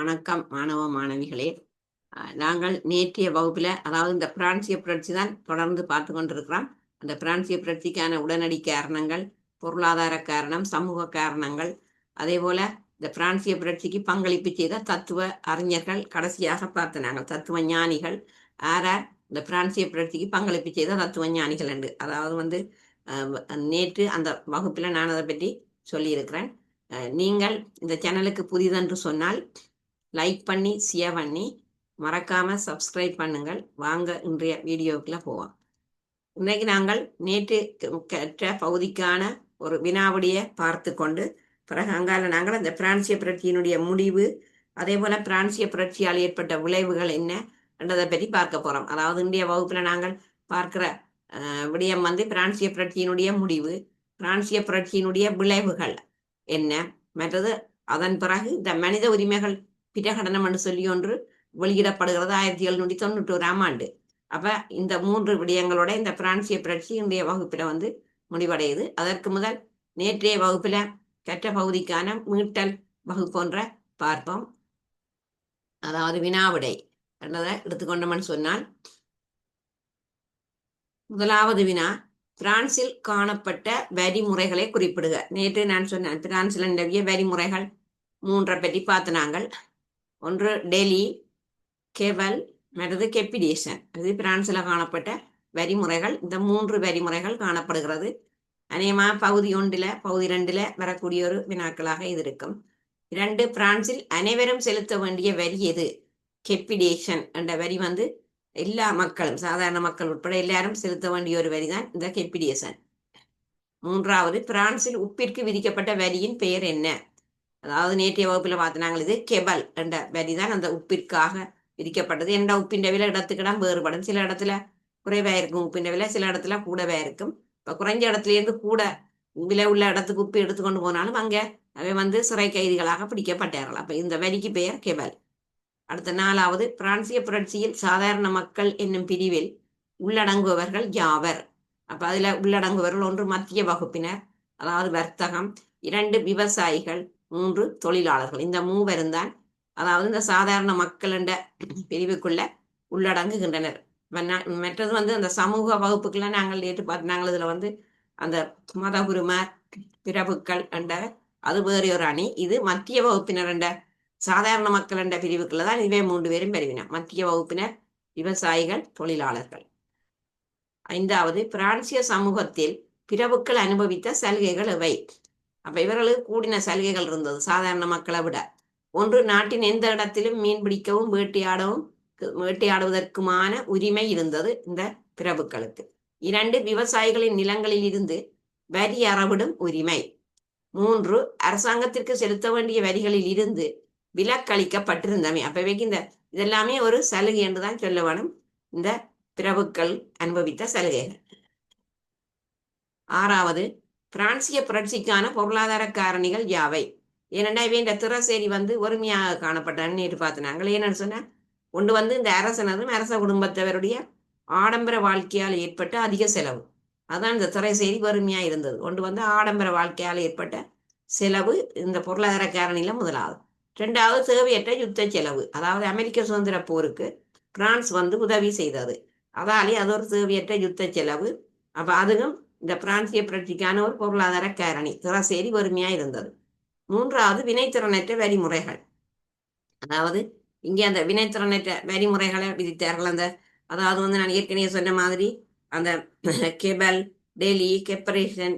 வணக்கம் மாணவ மாணவிகளே. நாங்கள் நேற்றைய வகுப்பில் அதாவது இந்த பிரான்சிய புரட்சி தான் தொடர்ந்து பார்த்து கொண்டிருக்கிறோம். அந்த பிரான்சிய புரட்சிக்கான உடனடி காரணங்கள் பொருளாதார காரணம் சமூக காரணங்கள் அதே போல இந்த பிரான்சிய புரட்சிக்கு பங்களிப்பு செய்த தத்துவ அறிஞர்கள் கடைசியாக பார்த்த நாங்கள் தத்துவ ஞானிகள். ஆரார் இந்த பிரான்சிய புரட்சிக்கு பங்களிப்பு செய்த தத்துவ ஞானிகள் என்று. அதாவது வந்து நேற்று அந்த வகுப்பில் நான் அதை பற்றி சொல்லியிருக்கிறேன். நீங்கள் இந்த சேனலுக்கு புதிதென்று சொன்னால் லைக் பண்ணி ஷேர் பண்ணி மறக்காமல் சப்ஸ்கிரைப் பண்ணுங்கள். வாங்க இன்றைய வீடியோக்குள்ள போவோம். இன்னைக்கு நாங்கள் நேற்று கற்ற பகுதிக்கான ஒரு வினாவிடியை பார்த்து கொண்டு பிறகு அங்கால நாங்கள் அந்த பிரான்சிய புரட்சியினுடைய முடிவு அதே போல பிரான்சிய புரட்சியால் ஏற்பட்ட விளைவுகள் என்ன என்றதை பற்றி பார்க்க போகிறோம் அதாவது இந்திய வகுப்பில் நாங்கள் பார்க்கிற விடயம் வந்து பிரான்சிய புரட்சியினுடைய முடிவு பிரான்சிய புரட்சியினுடைய விளைவுகள் என்ன மற்றது அதன் பிறகு இந்த மனித உரிமைகள் பிரகடனம் என்று சொல்லி ஒன்று வெளியிடப்படுகிறது ஆயிரத்தி எழுநூற்றி தொண்ணூற்றி ஓராம் ஆண்டு. அப்ப இந்த மூன்று விடயங்களோட இந்த பிரான்சிய புரட்சி இன்றைய வகுப்புல வந்து முடிவடையுது. அதற்கு முதல் நேற்றைய வகுப்புல கற்ற பகுதிக்கான மீட்டல் வகுப்பொன்ற பார்ப்போம். அதாவது வினாவிடை. என்றதை எடுத்துக்கொண்டோம்னு சொன்னால் முதலாவது வினா பிரான்சில் காணப்பட்ட வரிமுறைகளை குறிப்பிடுக. நேற்று நான் சொன்னேன் பிரான்சில் நிலவிய வரிமுறைகள் மூன்றை பற்றி பார்த்து நாங்கள் ஒன்று டெல்லி கெவல் மற்றது கெப்பிடேஷன் அது பிரான்சில் காணப்பட்ட வரிமுறைகள். இந்த மூன்று வரிமுறைகள் காணப்படுகிறது. அநேகமா பகுதி ஒன்றில் பகுதி ரெண்டில் வரக்கூடிய ஒரு வினாக்களாக இது இருக்கும். இரண்டு பிரான்சில் அனைவரும் செலுத்த வேண்டிய வரி எது? கெப்பிடேஷன் என்ற வரி வந்து எல்லா மக்களும் சாதாரண மக்கள் உட்பட எல்லாரும் செலுத்த வேண்டிய ஒரு வரி தான் இந்த கெப்பிடேஷன் மூன்றாவது பிரான்சில் உப்பிற்கு விதிக்கப்பட்ட வரியின் பெயர் என்ன? அதாவது நேற்றைய வகுப்பில் பார்த்தினாங்கள் இது கெபல் என்ற வரி தான் அந்த உப்பிற்காக விதிக்கப்பட்டது. எந்த உப்பின் விலை இடத்துக்கிடம் வேறுபடும். சில இடத்துல குறைவாக இருக்கும் உப்பின் விலை சில இடத்துல கூடவே இருக்கும். இப்போ குறைஞ்ச இடத்துல இருந்து கூட விலை உள்ள இடத்துக்கு உப்பு எடுத்துக்கொண்டு போனாலும் அங்கே அவை வந்து சிறை கைதிகளாக பிடிக்கப்பட்டார்கள். அப்போ இந்த வரிக்கு பெயர் கெபல். அடுத்த நாலாவது பிரான்சிய புரட்சியில் சாதாரண மக்கள் என்னும் பிரிவில் உள்ளடங்குபவர்கள் யாவர்? அப்போ அதில் உள்ளடங்குபவர்கள் ஒன்று மத்திய வகுப்பினர் அதாவது வர்த்தகம் இரண்டு விவசாயிகள் மூன்று தொழிலாளர்கள். இந்த மூவரும் தான் அதாவது இந்த சாதாரண மக்கள் என்ற பிரிவுக்குள்ள உள்ளடங்குகின்றனர். மற்றது வந்து அந்த சமூக வகுப்புக்குள்ள நாங்கள் நேற்று பார்த்து நாங்கள் இதுல வந்து அந்த மதகுருமார் பிரபுக்கள் என்ற அது வேறு ஒரு அணி. இது மத்திய வகுப்பினர் என்ற சாதாரண மக்கள் என்ற பிரிவுக்குள்ள தான் இவை மூன்று பேரும் பெறுவின மத்திய வகுப்பினர் விவசாயிகள் தொழிலாளர்கள். ஐந்தாவது பிரான்சிய சமூகத்தில் பிரபுக்கள் அனுபவித்த சலுகைகள் இவை அப்ப இவர்களுக்கு கூடின சலுகைகள் இருந்தது சாதாரண மக்களை விட. ஒன்று நாட்டின் எந்த இடத்திலும் மீன் பிடிக்கவும் வேட்டையாடவும் வேட்டையாடுவதற்குமான உரிமை இருந்தது இந்த பிரபுக்களுக்கு. இரண்டு விவசாயிகளின் நிலங்களில் இருந்து வரி அறவிடும் உரிமை. மூன்று அரசாங்கத்திற்கு செலுத்த வேண்டிய வரிகளில் இருந்து விலக்களிக்கப்பட்டிருந்தமை. அப்பவைக்கு இந்த இதெல்லாமே ஒரு சலுகை என்றுதான் சொல்ல வேணும். இந்த பிரபுக்கள் அனுபவித்த சலுகைகள். ஆறாவது பிரான்சிய புரட்சிக்கான பொருளாதார காரணிகள் யாவை? ஏனென்னா இந்த திறசேரி வந்து ஒருமையாக காணப்பட்டான்னு நேற்று பார்த்து என்னன்னு சொன்னால் ஒன்று வந்து இந்த அரசனதும் அரச குடும்பத்தவருடைய ஆடம்பர வாழ்க்கையால் ஏற்பட்ட அதிக செலவு. அதான் இந்த திறசேரி வறுமையாக இருந்தது. ஒன்று வந்து ஆடம்பர வாழ்க்கையால் ஏற்பட்ட செலவு இந்த பொருளாதார காரணியில் முதலாவது. ரெண்டாவது தேவையற்ற யுத்த செலவு. அதாவது அமெரிக்க சுதந்திர போருக்கு பிரான்ஸ் வந்து உதவி செய்தது. அதாலே அது ஒரு தேவையற்ற யுத்த செலவு. அப்போ அதுவும் இந்த பிரான்சிய புரட்சிக்கான ஒரு பொருளாதார காரணி. திறசேரி வறுமையா இருந்தது. மூன்றாவது வினைத்திறனற்ற வரிமுறைகள் அதாவது இங்கே அந்த வினைத்திறனற்ற வரிமுறைகளை விதித்தார்கள் அந்த அதாவது வந்து நான் ஏற்கனவே சொன்ன மாதிரி அந்த கெபல் டெல்லி கெப்பரேஷன்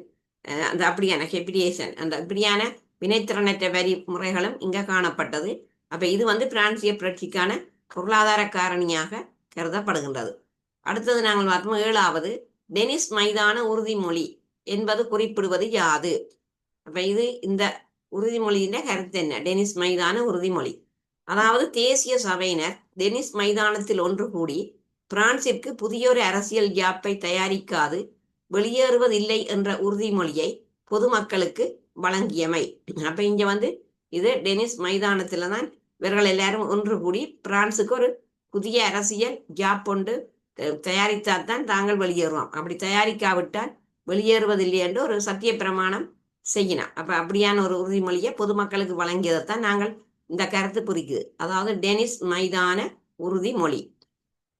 அந்த அப்படியான கெப்பிடியேஷன் அந்த இப்படியான வினைத்திறனற்ற வரி முறைகளும் இங்கே காணப்பட்டது. அப்போ இது வந்து பிரான்சிய புரட்சிக்கான பொருளாதார காரணியாக கருதப்படுகின்றது. அடுத்தது நாங்கள் பார்த்தோம் ஏழாவது டெனிஸ் மைதான உறுதிமொழி என்பது குறிப்பிடுவது யாது? அப்ப இது இந்த உறுதிமொழியின் கருத்து என்ன? டெனிஸ் மைதான உறுதிமொழி. அதாவது தேசிய சபையினர் டெனிஸ் மைதானத்தில் ஒன்று கூடி பிரான்சிற்கு புதியொரு அரசியல் ஜாப்பை தயாரிக்காது வெளியேறுவதில்லை என்ற உறுதிமொழியை பொதுமக்களுக்கு வழங்கியமை. அப்ப இங்க வந்து இது டெனிஸ் மைதானத்துல தான் இவர்கள் எல்லாரும் ஒன்று கூடி பிரான்சுக்கு ஒரு புதிய அரசியல் ஜாப் ஒன்று தயாரித்தால்தான் தாங்கள் வெளியேறுவோம். அப்படி தயாரிக்காவிட்டால் வெளியேறுவதில்லை என்று ஒரு சத்திய பிரமாணம் செய்யினார். அப்ப அப்படியான ஒரு உறுதிமொழியை பொதுமக்களுக்கு வழங்கியதைத்தான் நாங்கள் இந்த கருத்து புரிக்குது. அதாவது டெனிஸ் மைதான உறுதிமொழி.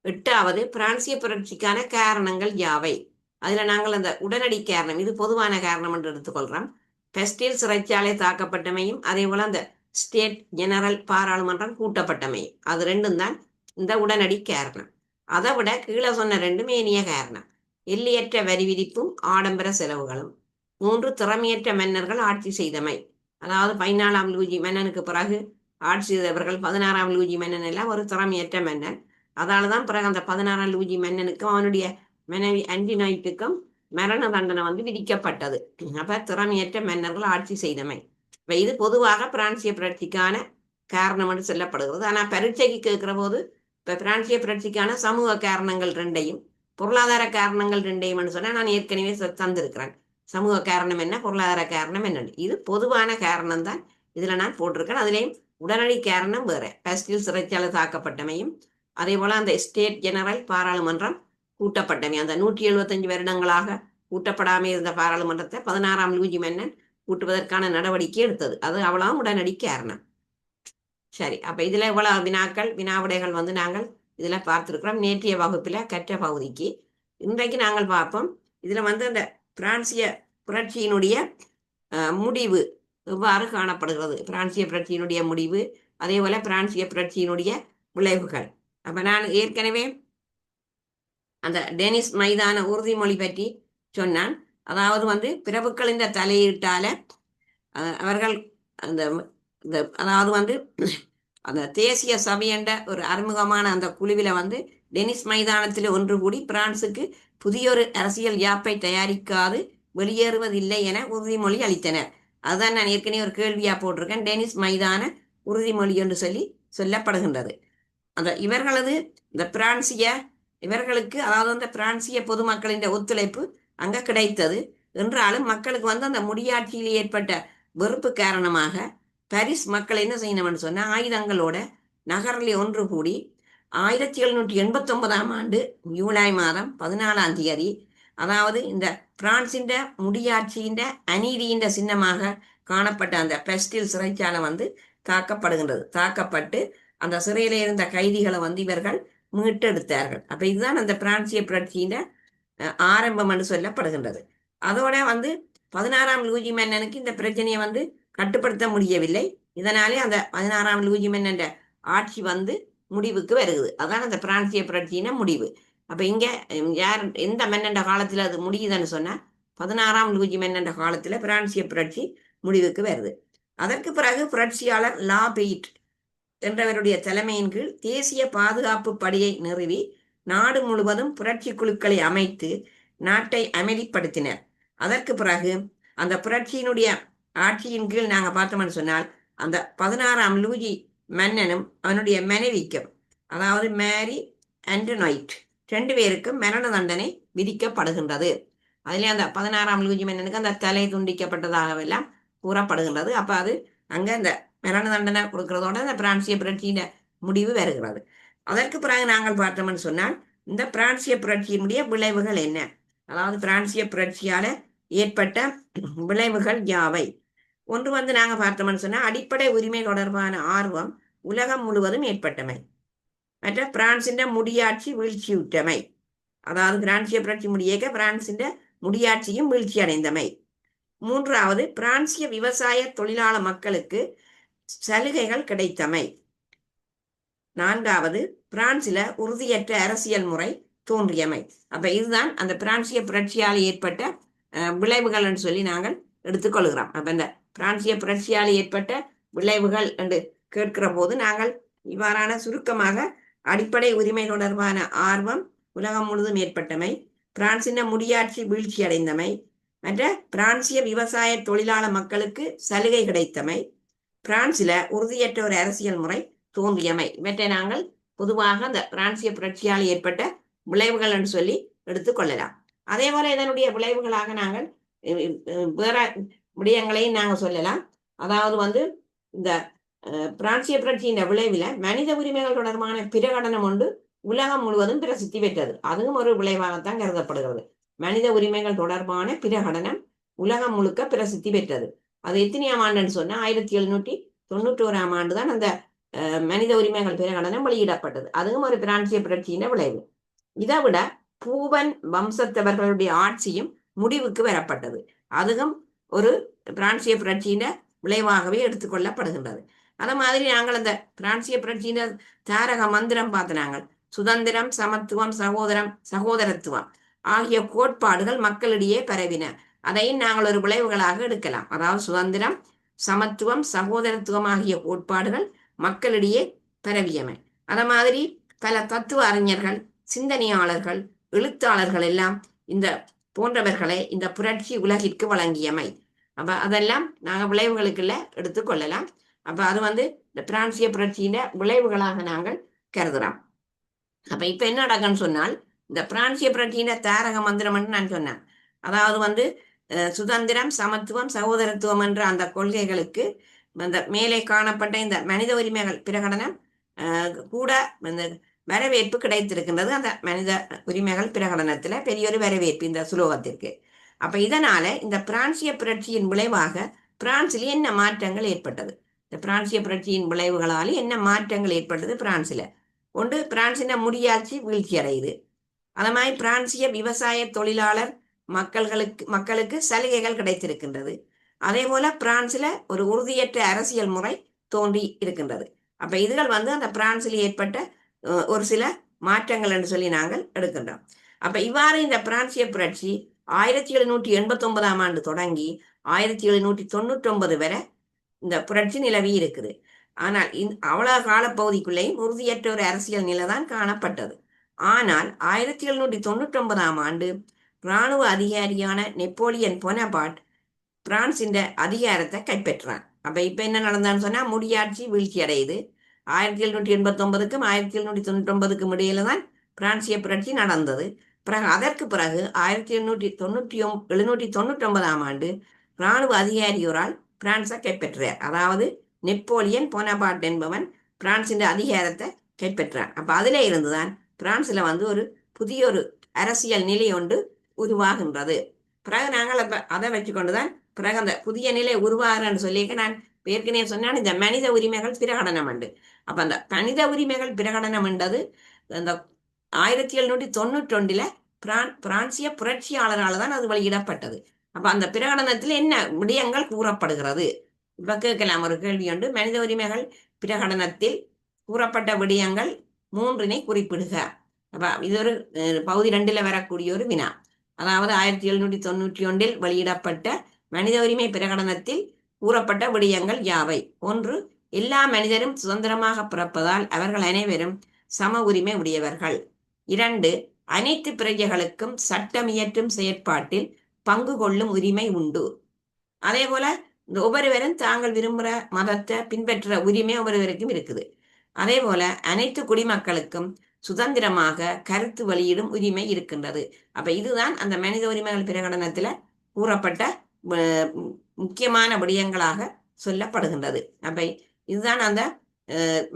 எட்டாவது பிரான்சிய புரட்சிக்கான காரணங்கள் யாவை? அதுல நாங்கள் அந்த உடனடி காரணம் இது பொதுவான காரணம் என்று எடுத்துக்கொள்கிறோம். பெஸ்டில் சிறைச்சாலை தாக்கப்பட்டமையும் அதே போல அந்த ஸ்டேட் ஜெனரல் பாராளுமன்றம் கூட்டப்பட்டமையும். அது ரெண்டும் தான் இந்த உடனடி காரணம். அதை விட கீழே சொன்ன ரெண்டுமே இனிய காரணம். எல்லையற்ற வரி விதிப்பும் ஆடம்பர செலவுகளும். மூன்று திறமையற்ற மன்னர்கள் ஆட்சி செய்தமை. அதாவது பதினாலாம் லூஜி மன்னனுக்கு பிறகு ஆட்சி செய்தவர்கள் பதினாறாம் லூஜி மன்னன் எல்லாம் ஒரு திறமையற்ற மன்னன். அதால தான் பிறகு அந்த பதினாறாம் லூஜி மன்னனுக்கும் அவனுடைய மனைவி அன்டினாய்ட்டுக்கும் மரண தண்டனை வந்து விதிக்கப்பட்டது. அப்ப திறமையற்ற மன்னர்கள் ஆட்சி செய்தமை. இப்ப இது பொதுவாக பிரான்சிய புரட்சிக்கான காரணம் என்று சொல்லப்படுகிறது. ஆனா பரீட்சைக்கு கேட்கிற போது இப்போ பிரான்சிய புரட்சிக்கான சமூக காரணங்கள் ரெண்டையும் பொருளாதார காரணங்கள் ரெண்டையும் சொன்னால் நான் ஏற்கனவே தந்திருக்கிறேன். சமூக காரணம் என்ன பொருளாதார காரணம் என்ன இது பொதுவான காரணம் தான் இதில் நான் போட்டிருக்கேன். அதுலேயும் உடனடி காரணம் வேற. பஸ்டில் சிறைச்சாலை தாக்கப்பட்டமையும் அதே போல் அந்த ஸ்டேட் ஜெனரல் பாராளுமன்றம் கூட்டப்பட்டமை. அந்த நூற்றி எழுபத்தஞ்சு வருடங்களாக கூட்டப்படாமல் இருந்த பாராளுமன்றத்தை பதினாறாம் லூஜி மன்னன் கூட்டுவதற்கான நடவடிக்கை எடுத்தது. அது அவ்வளவு உடனடி காரணம். சரி அப்ப இதுல இவ்வளவு வினாக்கள் வினாவிடைகள் வந்து நாங்கள் இதுல பார்த்திருக்கிறோம். நேற்றைய வகுப்புல கற்ற பகுதிக்கு. இன்றைக்கு நாங்கள் பார்ப்போம். இதுல வந்து அந்த பிரான்சிய புரட்சியினுடைய முடிவு எவ்வாறு காணப்படுகிறது? பிரான்சிய புரட்சியினுடைய முடிவு அதே போல பிரான்சிய புரட்சியினுடைய விளைவுகள். அப்ப நான் ஏற்கனவே அந்த டெனிஸ் மைதான உறுதிமொழி பற்றி சொன்னான். அதாவது வந்து பிரபுக்களின் தலையீட்டால அவர்கள் அந்த இந்த அதாவது வந்து அந்த தேசிய சபையண்ட ஒரு அறிமுகமான அந்த குழுவில வந்து டெனிஸ் மைதானத்தில் ஒன்று கூடி பிரான்சுக்கு புதியொரு அரசியல் யாப்பை தயாரிக்காது வெளியேறுவதில்லை என உறுதிமொழி அளித்தனர். அதுதான் நான் ஏற்கனவே ஒரு கேள்வியா போட்டிருக்கேன். டெனிஸ் மைதான உறுதிமொழி என்று சொல்லி சொல்லப்படுகின்றது. அந்த இவர்களது இந்த பிரான்சிய இவர்களுக்கு அதாவது அந்த பிரான்சிய பொதுமக்களின் ஒத்துழைப்பு அங்க கிடைத்தது. என்றாலும் மக்களுக்கு வந்து அந்த முடியாட்சியில் ஏற்பட்ட வெறுப்பு காரணமாக பாரிஸ் மக்கள் என்ன செய்யணும்னு சொன்னா ஆயுதங்களோட நகரில் ஒன்று கூடி ஆயிரத்தி எழுநூற்றி எண்பத்தி ஒன்பதாம் ஆண்டு ஜூலை மாதம் பதினாலாம் தேதி அதாவது இந்த பிரான்சின் முடியாட்சியின் அநீதியின் சின்னமாக காணப்பட்ட அந்த பெஸ்டில் சிறைச்சாலை வந்து தாக்கப்படுகின்றது. தாக்கப்பட்டு அந்த சிறையில இருந்த கைதிகளை வந்து இவர்கள் மீட்டெடுத்தார்கள். அப்ப இதுதான் அந்த பிரான்சிய புரட்சியின் ஆரம்பம் என்று சொல்லப்படுகின்றது. அதோட வந்து பதினாறாம் லூஜி மன்னனுக்கு இந்த பிரச்சனையை வந்து கட்டுப்படுத்த முடியவில்லை. இதனாலே அந்த பதினாறாம் லூஜி மன்னன் ஆட்சி வந்து முடிவுக்கு வருகுது. அதான் அந்த பிரான்சிய புரட்சியின முடிவு. அப்ப இங்க யார் எந்த மன்னண்ட காலத்துல அது முடியுதுன்னு சொன்னா பதினாறாம் லூஜி மன்னண்ட காலத்துல பிரான்சிய புரட்சி முடிவுக்கு வருது. அதற்கு பிறகு புரட்சியாளர் லா பெயிட் என்றவருடைய தலைமையின் கீழ் தேசிய பாதுகாப்பு படையை நிறுவி நாடு முழுவதும் புரட்சி குழுக்களை அமைத்து நாட்டை அமைதிப்படுத்தினர். அதற்கு பிறகு அந்த புரட்சியினுடைய ஆட்சியின் கீழ் நாங்கள் பார்த்தோம்னு சொன்னால் அந்த பதினாறாம் லூஜி மன்னனும் அவனுடைய மனைவிக்கும் அதாவது மேரி ஆண்டனைட் ரெண்டு பேருக்கும் மரண தண்டனை விதிக்கப்படுகின்றது. அதிலே அந்த பதினாறாம் லூஜி மன்னனுக்கு அந்த தலை துண்டிக்கப்பட்டதாகவெல்லாம் கூறப்படுகின்றது. அப்போ அது அங்கே அந்த மரண தண்டனை கொடுக்கறதோட அந்த பிரான்சிய புரட்சியின் முடிவு வருகிறது. அதற்கு பிறகு நாங்கள் பார்த்தோம்னு சொன்னால் இந்த பிரான்சிய புரட்சியினுடைய விளைவுகள் என்ன? அதாவது பிரான்சிய புரட்சியால ஏற்பட்ட விளைவுகள் யாவை? ஒன்று வந்து நாங்கள் பார்த்தோம்னு சொன்னால் அடிப்படை உரிமை தொடர்பான ஆர்வம் உலகம் முழுவதும் ஏற்பட்டமை. மற்ற பிரான்சின் முடியாட்சி வீழ்ச்சியுற்றமை. அதாவது பிரான்சிய புரட்சி முடியேக்க பிரான்சின் முடியாட்சியும் வீழ்ச்சி அடைந்தமை மூன்றாவது பிரான்சிய விவசாய தொழிலாள மக்களுக்கு சலுகைகள் கிடைத்தமை. நான்காவது பிரான்சில உறுதியற்ற அரசியல் முறை தோன்றியமை. அப்ப இதுதான் அந்த பிரான்சிய புரட்சியால் ஏற்பட்ட விளைவுகள்னு சொல்லி நாங்கள் எடுத்துக்கொள்கிறோம். அப்ப இந்த பிரான்சிய புரட்சியால் ஏற்பட்ட விளைவுகள் என்று கேட்கிற போது நாங்கள் இவ்வாறான சுருக்கமாக அடிப்படை உரிமை தொடர்பான ஆர்வம் உலகம் முழுதும் ஏற்பட்டமை பிரான்சின முடியாட்சி வீழ்ச்சி அடைந்தமை மற்ற பிரான்சிய விவசாய தொழிலாள மக்களுக்கு சலுகை கிடைத்தமை பிரான்சில உறுதியற்ற ஒரு அரசியல் முறை தோன்றியமை. இவற்றை நாங்கள் பொதுவாக அந்த பிரான்சிய புரட்சியால் ஏற்பட்ட விளைவுகள் என்று சொல்லி எடுத்துக்கொள்ளலாம் அதே போல இதனுடைய விளைவுகளாக நாங்கள் வேற விடயங்களையும் நாங்கள் சொல்லலாம். அதாவது வந்து இந்த பிரான்சிய புரட்சியின் விளைவில் மனித உரிமைகள் தொடர்பான பிரகடனம் ஒன்று உலகம் முழுவதும் பிரசித்தி பெற்றது. அதுவும் ஒரு விளைவாகத்தான் கருதப்படுகிறது. மனித உரிமைகள் தொடர்பான பிரகடனம் உலகம் முழுக்க பிரசித்தி பெற்றது. அது எத்தனையாம் ஆண்டுன்னு சொன்னா ஆயிரத்தி எழுநூற்றி தொண்ணூற்றோராம் ஆண்டு தான் அந்த மனித உரிமைகள் பிரகடனம் வெளியிடப்பட்டது. அதுவும் ஒரு பிரான்சிய புரட்சியின் விளைவு. இதை விட பூவன் வம்சத்தவர்களுடைய ஆட்சியும் முடிவுக்கு வரப்பட்டது. அதுவும் ஒரு பிரான்சிய புரட்சியின் விளைவாகவே எடுத்துக்கொள்ளப்படுகின்றது. அதே மாதிரி நாங்கள் அந்த பிரான்சிய புரட்சியின் தாரக மந்திரம் பார்த்து நாங்கள் சுதந்திரம் சமத்துவம் சகோதரம் சகோதரத்துவம் ஆகிய கோட்பாடுகள் மக்களிடையே பரவின. அதையும் நாங்கள் ஒரு விளைவுகளாக எடுக்கலாம். அதாவது சுதந்திரம் சமத்துவம் சகோதரத்துவம் ஆகிய கோட்பாடுகள் மக்களிடையே பரவியமை. அதை மாதிரி பல தத்துவ அறிஞர்கள் சிந்தனையாளர்கள் எழுத்தாளர்கள் எல்லாம் இந்த போன்றவர்களை இந்த புரட்சி உலகிற்கு வழங்கியமை. அப்ப அதெல்லாம் நாங்கள் விளைவுகளுக்குள்ள எடுத்துக்கொள்ளலாம் அப்ப அது வந்து இந்த பிரான்சிய புரட்சியின விளைவுகளாக நாங்கள் கருதுறோம். அப்ப இப்ப என்ன நடக்குன்னு சொன்னால் இந்த பிரான்சிய புரட்சியின் தாரக மந்திரம்னு நான் சொன்னேன். அதாவது வந்து சுதந்திரம் சமத்துவம் சகோதரத்துவம் என்ற அந்த கொள்கைகளுக்கு அந்த மேலே காணப்பட்ட இந்த மனித உரிமைகள் பிரகடனம் கூட இந்த வரவேற்பு கிடைத்திருக்கின்றது. அந்த மனித உரிமைகள் பிரகடனத்துல பெரிய ஒரு வரவேற்பு இந்த சுலோகத்திற்கு. அப்ப இதனால இந்த பிரான்சிய புரட்சியின் விளைவாக பிரான்சில் என்ன மாற்றங்கள் ஏற்பட்டது? இந்த பிரான்சிய புரட்சியின் விளைவுகளால் என்ன மாற்றங்கள் ஏற்பட்டது பிரான்சில்? ஒன்று பிரான்சின முடியாட்சி வீழ்ச்சி அடையுது அது மாதிரி பிரான்சிய விவசாய தொழிலாளர் மக்கள்களுக்கு மக்களுக்கு சலுகைகள் கிடைத்திருக்கின்றது. அதே போல பிரான்சில் ஒரு உறுதியற்ற அரசியல் முறை தோன்றி இருக்கின்றது. அப்ப இதுகள் வந்து அந்த பிரான்சில் ஏற்பட்ட ஒரு சில மாற்றங்கள் என்று சொல்லி நாங்கள் எடுக்கின்றோம். அப்ப இவ்வாறு இந்த பிரான்சிய புரட்சி ஆயிரத்தி எழுநூற்றி எண்பத்தி ஒன்பதாம் ஆண்டு தொடங்கி ஆயிரத்தி எழுநூற்றி தொண்ணூற்றி ஒன்பது வரை இந்த புரட்சி நிலவி இருக்குது. ஆனால் இந் அவ்வளவு காலப்பகுதிக்குள்ளேயும் உறுதியற்ற ஒரு அரசியல் நிலை தான் காணப்பட்டது. ஆனால் ஆயிரத்தி எழுநூற்றி தொண்ணூற்றி ஒன்பதாம் ஆண்டு இராணுவ அதிகாரியான நெப்போலியன் பொனபாட் பிரான்சின் அதிகாரத்தை கைப்பற்றான் அப்ப இப்ப என்ன நடந்தான்னு சொன்னா முடியாட்சி வீழ்ச்சி அடையுது. ஆயிரத்தி எழுநூற்றி எண்பத்தி ஒன்பதுக்கும் ஆயிரத்தி எழுநூற்றி தொண்ணூற்றி ஒன்பதுக்கும் இடையில தான் பிரான்சிய புரட்சி நடந்தது. பிறகு அதற்கு பிறகு ஆயிரத்தி எண்ணூற்றி தொண்ணூற்றி ஒம் எழுநூற்றி தொண்ணூற்றி ஒன்பதாம் ஆண்டு இராணுவ அதிகாரியோரால் பிரான்ஸை கைப்பற்றுறார் அதாவது நெப்போலியன் போனபாட் என்பவன் பிரான்சின் அதிகாரத்தை கைப்பற்றான் அப்போ அதுல இருந்துதான் பிரான்ஸில் வந்து ஒரு புதிய ஒரு அரசியல் நிலை ஒன்று உருவாகின்றது. பிறகு நாங்கள் அதை அதை வச்சுக்கொண்டுதான் பிறகு அந்த புதிய நிலை உருவாகிறன்னு சொல்லிக்க நான் ஏற்கனவே சொன்னேன் இந்த மனித உரிமைகள் பிரகடனம் உண்டு. அப்போ அந்த மனித உரிமைகள் பிரகடனம் என்றது அந்த ஆயிரத்தி எழுநூற்றி தொண்ணூற்றி ஒன்றில் பிரான் பிரான்சிய புரட்சியாளரால் தான் அது வெளியிடப்பட்டது. அப்ப அந்த பிரகடனத்தில் என்ன விடயங்கள் கூறப்படுகிறது? இப்ப கேட்கலாம் ஒரு கேள்வி உண்டு. மனித உரிமைகள் பிரகடனத்தில் கூறப்பட்ட விடயங்கள் மூன்றினை குறிப்பிடுக. அப்ப இது ஒரு பகுதி ரெண்டுல வரக்கூடிய ஒரு வினா. அதாவது ஆயிரத்தி எழுநூற்றி தொண்ணூற்றி ஒன்றில் வெளியிடப்பட்ட மனித உரிமை பிரகடனத்தில் கூறப்பட்ட விடயங்கள் யாவை? ஒன்று எல்லா மனிதரும் சுதந்திரமாக பிறப்பதால் அவர்கள் அனைவரும் சம உரிமை உடையவர்கள். இரண்டு அனைத்து பிரஜைகளுக்கும் சட்டம் இயற்றும் செயற்பாட்டில் பங்கு கொள்ளும் உரிமை உண்டு. அதே போல இந்த ஒவ்வொருவரும் தாங்கள் விரும்புகிற மதத்தை பின்பற்ற உரிமை ஒவ்வொருவருக்கும் இருக்குது. அதே போல அனைத்து குடிமக்களுக்கும் சுதந்திரமாக கருத்து வெளியிடும் உரிமை இருக்கின்றது. அப்ப இதுதான் அந்த மனித உரிமைகள் பிரகடனத்துல கூறப்பட்ட முக்கியமான விடயங்களாக சொல்லப்படுகின்றது. அப்ப இதுதான் அந்த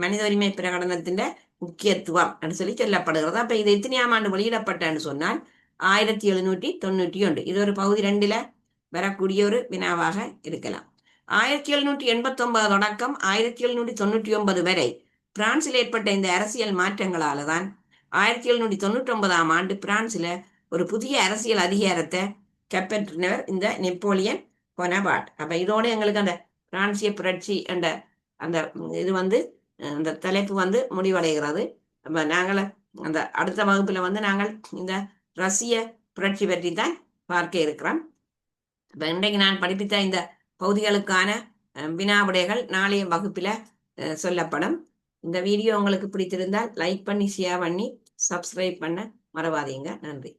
மனித உரிமை பிரகடனத்தின் முக்கியத்துவம் என்று சொல்லி சொல்லப்படுகிறது. அப்ப இது எத்தனையாம் ஆண்டு வெளியிடப்பட்டன்னு சொன்னால் ஆயிரத்தி எழுநூற்றி தொண்ணூற்றி ஒன்று. இது ஒரு பகுதி ரெண்டுல வரக்கூடிய ஒரு வினாவாக இருக்கலாம். ஆயிரத்தி எழுநூற்றி எண்பத்தி ஒன்பது தொடக்கம் ஆயிரத்தி எழுநூற்றி தொண்ணூற்றி ஒன்பது வரை பிரான்சில் ஏற்பட்ட இந்த அரசியல் மாற்றங்களால தான் ஆயிரத்தி எழுநூற்றி தொண்ணூற்றி ஒன்பதாம் ஆண்டு பிரான்சில் ஒரு புதிய அரசியல் அதிகாரத்தை கைப்பற்றினவர் இந்த நெப்போலியன் கொனபாட் அப்ப இதோட எங்களுக்கு அந்த பிரான்சிய புரட்சி என்ற அந்த இது வந்து இந்த தலைப்பு வந்து முடிவடைகிறது. அப்ப நாங்கள் அந்த அடுத்த வகுப்பில் வந்து நாங்கள் இந்த ரஷ்ய புரட்சி பற்றி தான் பார்க்க இருக்கிறோம். இப்போ இன்றைக்கு நான் படிப்பித்த இந்த பகுதிகளுக்கான வினாவிடைகள் நாளைய வகுப்பில் சொல்லப்படும். இந்த வீடியோ உங்களுக்கு பிடித்திருந்தால் லைக் பண்ணி ஷேர் பண்ணி சப்ஸ்கிரைப் பண்ண மறவாதீங்க. நன்றி.